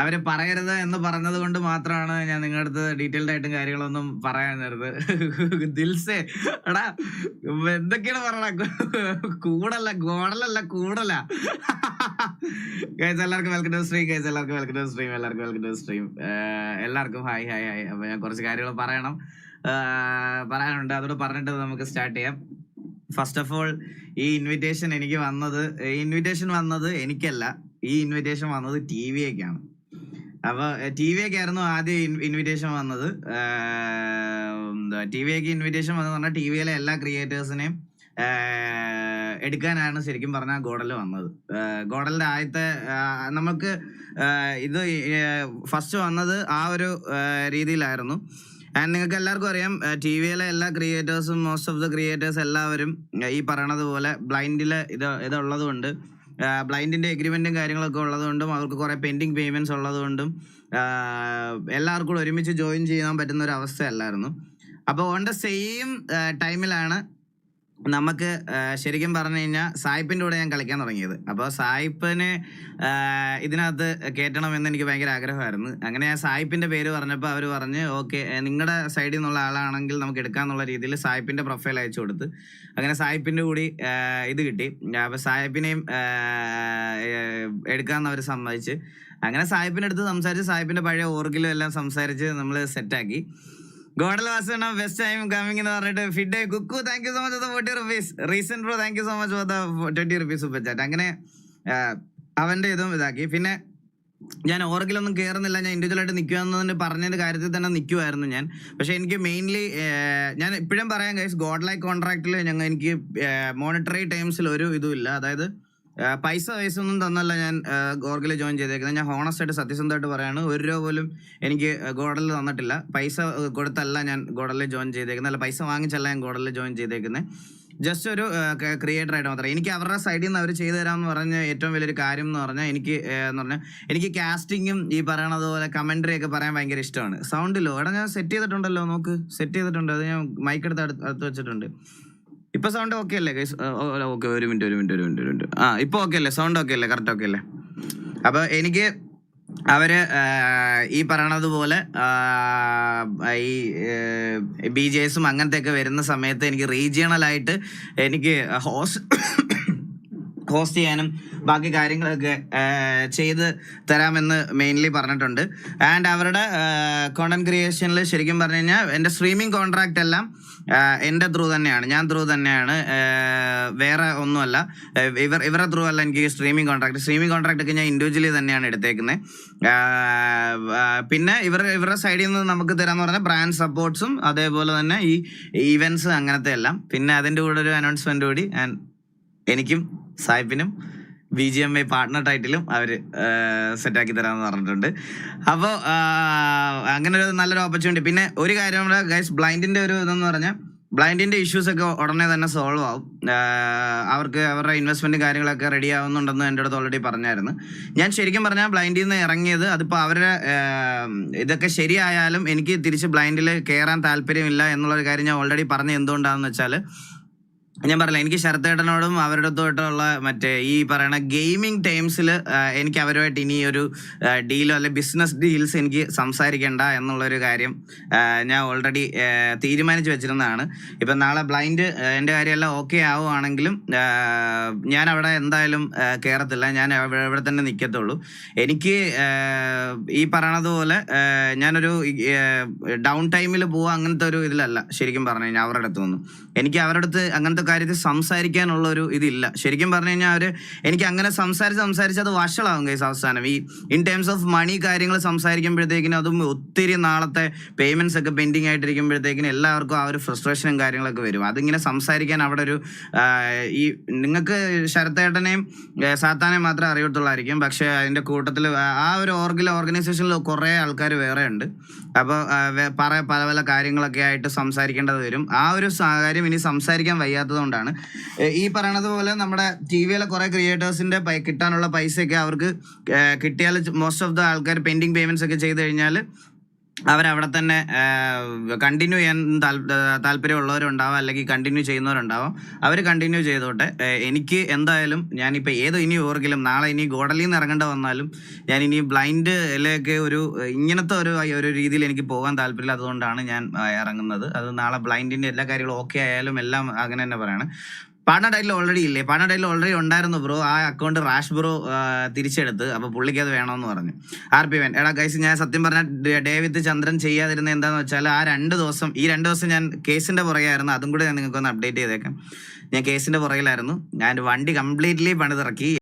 അവർ പറയരുത് എന്ന് പറഞ്ഞത് കൊണ്ട് മാത്രമാണ് ഞാൻ നിങ്ങളുടെ അടുത്ത് ഡീറ്റെയിൽഡ് ആയിട്ടും കാര്യങ്ങളൊന്നും പറയാൻ നേരത് ദിൽസേ എടാ എന്തൊക്കെയാണ് പറയണ? കൂടല്ല ഗോടലല്ല കൂടല. എല്ലാവർക്കും വെൽക്കം ടു സ്ട്രീം ഗൈസ് എല്ലാവർക്കും വെൽക്കം ടു സ്ട്രീം എല്ലാവർക്കും വെൽക്കം ടു സ്ട്രീം എല്ലാവർക്കും ഹായ് ഹായ് ഹായ് അപ്പൊ ഞാൻ കുറച്ച് കാര്യങ്ങൾ പറയണം. പറയാനുണ്ട്. അതോട് പറഞ്ഞിട്ട് നമുക്ക് സ്റ്റാർട്ട് ചെയ്യാം. ഫസ്റ്റ് ഓഫ് ഓൾ ഈ ഇൻവിറ്റേഷൻ എനിക്ക് വന്നത് ഇൻവിറ്റേഷൻ വന്നത് എനിക്കല്ല. ഈ ഇൻവിറ്റേഷൻ വന്നത് ടി വിയൊക്കെയാണ് അപ്പൊ ടി വി ഒക്കെ ആയിരുന്നു ആദ്യം ഇൻവിറ്റേഷൻ വന്നത് ടി വി ഒക്കെ ഇൻവിറ്റേഷൻ വന്നത് പറഞ്ഞാൽ ടി വിയിലെ എല്ലാ ക്രിയേറ്റേഴ്സിനെയും എടുക്കാനാണ് ശരിക്കും പറഞ്ഞാൽ ഗോഡൽ വന്നത്. ഗോഡലിന്റെ ആദ്യത്തെ നമുക്ക് ഇത് ഫസ്റ്റ് വന്നത് ആ ഒരു രീതിയിലായിരുന്നു. ആൻഡ് നിങ്ങൾക്ക് എല്ലാവർക്കും അറിയാം ടി വിയിലെ എല്ലാ ക്രിയേറ്റേഴ്സും മോസ്റ്റ് ഓഫ് ദ ക്രിയേറ്റേഴ്സ് എല്ലാവരും ഈ പറയണത് പോലെ ബ്ലൈൻഡിൽ ഇത് ഇതുള്ളത് കൊണ്ട് ബ്ലൈൻഡിന്റെ എഗ്രിമെന്റും കാര്യങ്ങളൊക്കെ ഉള്ളതുകൊണ്ടും അവർക്ക് കുറേ പെൻഡിങ് പേയ്മെന്റ്സ് ഉള്ളതുകൊണ്ടും എല്ലാവർക്കും ഒരുമിച്ച് ജോയിൻ ചെയ്യാൻ പറ്റുന്ന ഒരു അവസ്ഥയല്ലായിരുന്നു. അപ്പോൾ ഓൺ ദ സെയിം ടൈമിലാണ് നമുക്ക് ശരിക്കും പറഞ്ഞു കഴിഞ്ഞാൽ സായിപ്പിന്റെ കൂടെ ഞാൻ കളിക്കാൻ തുടങ്ങിയത്. അപ്പോൾ സായിപ്പിന് ഇതിനകത്ത് കയറ്റണമെന്ന് എനിക്ക് ഭയങ്കര ആഗ്രഹമായിരുന്നു. അങ്ങനെ ഞാൻ സായിപ്പിന്റെ പേര് പറഞ്ഞപ്പോൾ അവർ പറഞ്ഞ് ഓക്കെ നിങ്ങളുടെ സൈഡിൽ നിന്നുള്ള ആളാണെങ്കിൽ നമുക്ക് എടുക്കാന്നുള്ള രീതിയിൽ സായിപ്പിന്റെ പ്രൊഫൈൽ അയച്ചു കൊടുത്ത്. അങ്ങനെ സായിപ്പിന്റെ കൂടി ഇത് കിട്ടി. അപ്പോൾ സായിപ്പിനെയും എടുക്കാമെന്ന് അവർ സമ്മതിച്ച്. അങ്ങനെ സായിപ്പിന്റെ അടുത്ത് സംസാരിച്ച് സായിപ്പിന്റെ പഴയ ഓർഗിലും എല്ലാം സംസാരിച്ച് നമ്മൾ സെറ്റാക്കി. എന്ന് Kukku so much bro so much for the അങ്ങനെ അവന്റെ ഇതും ഇതാക്കി. പിന്നെ ഞാൻ ഓർഗിലൊന്നും കേറുന്നില്ല. ഞാൻ ഇൻഡിവിജ്വൽ ആയിട്ട് നിൽക്കുമെന്നതിന് പറഞ്ഞതിന്റെ കാര്യത്തിൽ തന്നെ നിൽക്കുമായിരുന്നു ഞാൻ. പക്ഷെ എനിക്ക് മെയിൻലി ഞാൻ ഇപ്പോഴും പറയാം ഗൈസ് ഗോഡ് ലൈക്ക് കോൺട്രാക്റ്റിൽ ഞങ്ങൾ എനിക്ക് മോണിറ്ററി ടൈംസിൽ ഒരു ഇതും ഇല്ല. അതായത് പൈസ പൈസ ഒന്നും തന്നല്ല ഞാൻ ഗോർഗിൽ ജോയിൻ ചെയ്തേക്കുന്നത്. ഞാൻ ഹോണസ്റ്റ് ആയിട്ട് സത്യസന്ധമായിട്ട് പറയാണ് ഒരു രൂപ പോലും എനിക്ക് ഗോഡലിൽ തന്നിട്ടില്ല. പൈസ കൊടുത്തല്ല ഞാൻ ഗോഡലിൽ ജോയിൻ ചെയ്തേക്കുന്നത്. അല്ല പൈസ വാങ്ങിച്ചല്ല ഞാൻ ഗോഡലിൽ ജോയിൻ ചെയ്തേക്കുന്നത്. ജസ്റ്റ് ഒരു ക്രിയേറ്റർ ആയിട്ട് മാത്രമേ എനിക്ക് അവരുടെ സൈഡിൽ നിന്ന് അവർ ചെയ്തു തരാമെന്ന് പറഞ്ഞ ഏറ്റവും വലിയൊരു കാര്യം എന്ന് പറഞ്ഞാൽ എനിക്ക് എന്ന് പറഞ്ഞാൽ എനിക്ക് കാസ്റ്റിങ്ങും ഈ പറയണത് പോലെ ഒക്കെ പറയാൻ ഭയങ്കര ഇഷ്ടമാണ്. സൗണ്ടിലോ എടാ ഞാൻ സെറ്റ് ചെയ്തിട്ടുണ്ടല്ലോ നോക്ക്. സെറ്റ് ചെയ്തിട്ടുണ്ട്. അത് ഞാൻ മൈക്കെടുത്ത് അടുത്ത് വെച്ചിട്ടുണ്ട്. ഇപ്പൊ സൗണ്ട് ഓക്കെ അല്ലേ ഓക്കെ ഒരു മിനിറ്റ് ഒരു മിനിറ്റ് ഒരു മിനിറ്റ് ഒരു മിനിറ്റ് ആ ഇപ്പൊ ഓക്കെ അല്ലേ? സൗണ്ട് ഓക്കെ അല്ലേ? കറക്റ്റ് ഓക്കെ അല്ലേ? അപ്പൊ എനിക്ക് അവർ ഈ പറയണത് പോലെ ഈ ബി ജെ എസും അങ്ങനത്തെ ഒക്കെ വരുന്ന സമയത്ത് എനിക്ക് റീജിയണൽ ആയിട്ട് എനിക്ക് ഹോസ്റ്റ് ഹോസ്റ്റ് ചെയ്യാനും ബാക്കി കാര്യങ്ങളൊക്കെ ചെയ്ത് തരാമെന്ന് മെയിൻലി പറഞ്ഞിട്ടുണ്ട്. ആൻഡ് അവരുടെ കോണ്ടന്റ് ക്രിയേഷനിൽ ശരിക്കും പറഞ്ഞു കഴിഞ്ഞാൽ എന്റെ സ്ട്രീമിംഗ് കോൺട്രാക്റ്റ് എല്ലാം എന്റെ ത്രൂ തന്നെയാണ്. ഞാൻ ത്രൂ തന്നെയാണ്. വേറെ ഒന്നുമല്ല. ഇവർ ഇവരുടെ ത്രൂ അല്ല എനിക്ക് സ്ട്രീമിംഗ് കോൺട്രാക്ട് സ്ട്രീമിംഗ് കോൺട്രാക്ട് ഒക്കെ ഞാൻ ഇൻഡിവിജ്വലി തന്നെയാണ് എടുത്തേക്കുന്നത് പിന്നെ ഇവർ ഇവരുടെ സൈഡിൽ നിന്ന് നമുക്ക് തരാമെന്ന് പറഞ്ഞാൽ ബ്രാൻഡ് സപ്പോർട്ട്സും അതേപോലെ തന്നെ ഈ ഇവൻസ് അങ്ങനത്തെ എല്ലാം. പിന്നെ അതിന്റെ കൂടെ ഒരു അനൗൺസ്മെന്റ് കൂടി. ആൻഡ് എനിക്കും സായിപ്പിനും B G M I partner ടൈറ്റിലും അവർ സെറ്റാക്കി തരാമെന്ന് പറഞ്ഞിട്ടുണ്ട്. അപ്പോൾ അങ്ങനെ ഒരു നല്ലൊരു ഓപ്പർച്യൂണിറ്റി പിന്നെ ഒരു കാര്യം നമ്മുടെ ഗൈസ് ബ്ലൈൻഡിന്റെ ഒരു ഇതെന്ന് പറഞ്ഞാൽ ബ്ലൈൻഡിന്റെ ഇഷ്യൂസ് ഒക്കെ ഉടനെ തന്നെ സോൾവ് ആവും. അവർക്ക് അവരുടെ ഇൻവെസ്റ്റ്മെന്റ് കാര്യങ്ങളൊക്കെ റെഡി ആവുന്നുണ്ടെന്ന് എന്റെ അടുത്ത് ഓൾറെഡി പറഞ്ഞായിരുന്നു. ഞാൻ ശരിക്കും പറഞ്ഞാൽ ബ്ലൈൻഡിൽ നിന്ന് ഇറങ്ങിയത് അതിപ്പോൾ അവരുടെ ഇതൊക്കെ ശരിയായാലും എനിക്ക് തിരിച്ച് ബ്ലൈൻഡിൽ കയറാൻ താല്പര്യമില്ല എന്നുള്ളൊരു കാര്യം ഞാൻ ഓൾറെഡി പറഞ്ഞ എന്തുകൊണ്ടാണെന്ന് വെച്ചാൽ ഞാൻ പറയില്ല എനിക്ക് ശരത്തേട്ടനോടും അവരുടെ അടുത്തോട്ടുള്ള മറ്റേ ഈ പറയണ ഗെയിമിംഗ് ടൈംസിൽ എനിക്ക് അവരുമായിട്ട് ഇനി ഒരു ഡീലോ അല്ലെ ബിസിനസ് ഡീൽസ് എനിക്ക് സംസാരിക്കേണ്ട എന്നുള്ളൊരു കാര്യം ഞാൻ ഓൾറെഡി തീരുമാനിച്ചു വെച്ചിരുന്നതാണ്. ഇപ്പം നാളെ ബ്ലൈൻഡ് എന്റെ കാര്യമെല്ലാം ഓക്കെ ആവുകയാണെങ്കിലും ഞാൻ അവിടെ എന്തായാലും കയറത്തില്ല ഞാൻ ഇവിടെ തന്നെ നിൽക്കത്തുള്ളൂ എനിക്ക് ഈ പറയണതുപോലെ ഞാനൊരു ഡൗൺ ടൈമിൽ പോവുക അങ്ങനത്തെ ഒരു ഇതിലല്ല ശരിക്കും പറഞ്ഞു കഴിഞ്ഞാൽ അവരുടെ അടുത്ത് നിന്നും. എനിക്ക് അവരുടെ അടുത്ത് അങ്ങനത്തെ കാര്യത്തിൽ സംസാരിക്കാനുള്ള ഒരു ഇതില്ല. ശരിക്കും പറഞ്ഞു കഴിഞ്ഞാൽ അവർ എനിക്ക് അങ്ങനെ സംസാരിച്ച് സംസാരിച്ച് അത് വഷളാവും കൈസ് അവസാനം. ഈ ഇൻ ടേംസ് ഓഫ് മണി കാര്യങ്ങൾ സംസാരിക്കുമ്പോഴത്തേക്കിനും അതും ഒത്തിരി നാളത്തെ പേയ്മെന്റ്സ് ഒക്കെ പെൻഡിങ് ആയിട്ടിരിക്കുമ്പോഴത്തേക്കിനും എല്ലാവർക്കും ആ ഒരു ഫ്രസ്ട്രേഷനും കാര്യങ്ങളൊക്കെ വരും. അതിങ്ങനെ സംസാരിക്കാൻ അവിടെ ഒരു ഈ നിങ്ങൾക്ക് ശരത്തേട്ടനെയും സാത്താനെ സാത്താനെയും മാത്രമേ അറിയത്തുള്ളായിരിക്കും. പക്ഷേ അതിന്റെ കൂട്ടത്തിൽ ആ ഒരു ഓർഗിൽ ഓർഗനൈസേഷനിൽ കുറേ ആൾക്കാർ വേറെ ഉണ്ട്. അപ്പോൾ പറ പല പല കാര്യങ്ങളൊക്കെ ആയിട്ട് സംസാരിക്കേണ്ടത് വരും. ആ ഒരു കാര്യം ഇനി സംസാരിക്കാൻ വയ്യാത്തത് കൊണ്ടാണ് ഈ പറയണത് പോലെ നമ്മുടെ ടി വിയിലെ കുറേ ക്രിയേറ്റേഴ്സിന്റെ കിട്ടാനുള്ള പൈസയൊക്കെ അവർക്ക് കിട്ടിയാൽ മോസ്റ്റ് ഓഫ് ദ ആൾക്കാർ പെൻഡിങ് പേയ്മെന്റ്സ് ഒക്കെ ചെയ്ത് കഴിഞ്ഞാൽ അവരവിടെ തന്നെ കണ്ടിന്യൂ ചെയ്യാൻ താല്പര്യമുള്ളവരുണ്ടാവാം അല്ലെങ്കിൽ കണ്ടിന്യൂ ചെയ്യുന്നവരുണ്ടാവാം. അവർ കണ്ടിന്യൂ ചെയ്തോട്ടെ. എനിക്ക് എന്തായാലും ഞാനിപ്പോൾ ഏത് ഇനി ഓർക്കിലും നാളെ ഇനി ഗോഡലിൽ നിന്ന് ഇറങ്ങേണ്ട വന്നാലും ഞാൻ ഇനി ബ്ലൈൻഡ് അല്ലെങ്കിൽ ഒരു ഇങ്ങനത്തെ ഒരു ഒരു രീതിയിൽ എനിക്ക് പോകാൻ താല്പര്യമില്ല. അതുകൊണ്ടാണ് ഞാൻ ഇറങ്ങുന്നത്. അത് നാളെ ബ്ലൈൻഡിന്റെ എല്ലാ കാര്യങ്ങളും ഓക്കെ ആയാലും എല്ലാം അങ്ങനെ തന്നെ പറയണം. പാട്ന ടൈറ്റിൽ ഓൾറെഡി ഇല്ലേ? പാട്ന ടൈറ്റിൽ ഓൾറെഡി ഉണ്ടായിരുന്നു ബ്രോ ആ അക്കൗണ്ട് റാഷ് ബ്രോ തിരിച്ചെടുത്ത്. അപ്പോൾ പുള്ളിക്ക് അത് വേണമെന്ന് പറഞ്ഞു. ആർ പി വൻ. എടാ ഗൈസ് ഞാൻ സത്യം പറഞ്ഞാൽ ഡേവിഡ് ചന്ദ്രൻ ചെയ്യാതിരുന്ന എന്താന്ന് വെച്ചാൽ ആ രണ്ട് ദിവസം ഈ രണ്ട് ദിവസം ഞാൻ കേസിന്റെ പുറകെയായിരുന്നു. അതും കൂടെ ഞാൻ നിങ്ങൾക്ക് ഒന്ന് അപ്ഡേറ്റ് ചെയ്തേക്കാം. ഞാൻ കേസിന്റെ പുറകിലായിരുന്നു. ഞാൻ വണ്ടി കംപ്ലീറ്റ്ലി പണിതിറക്കി.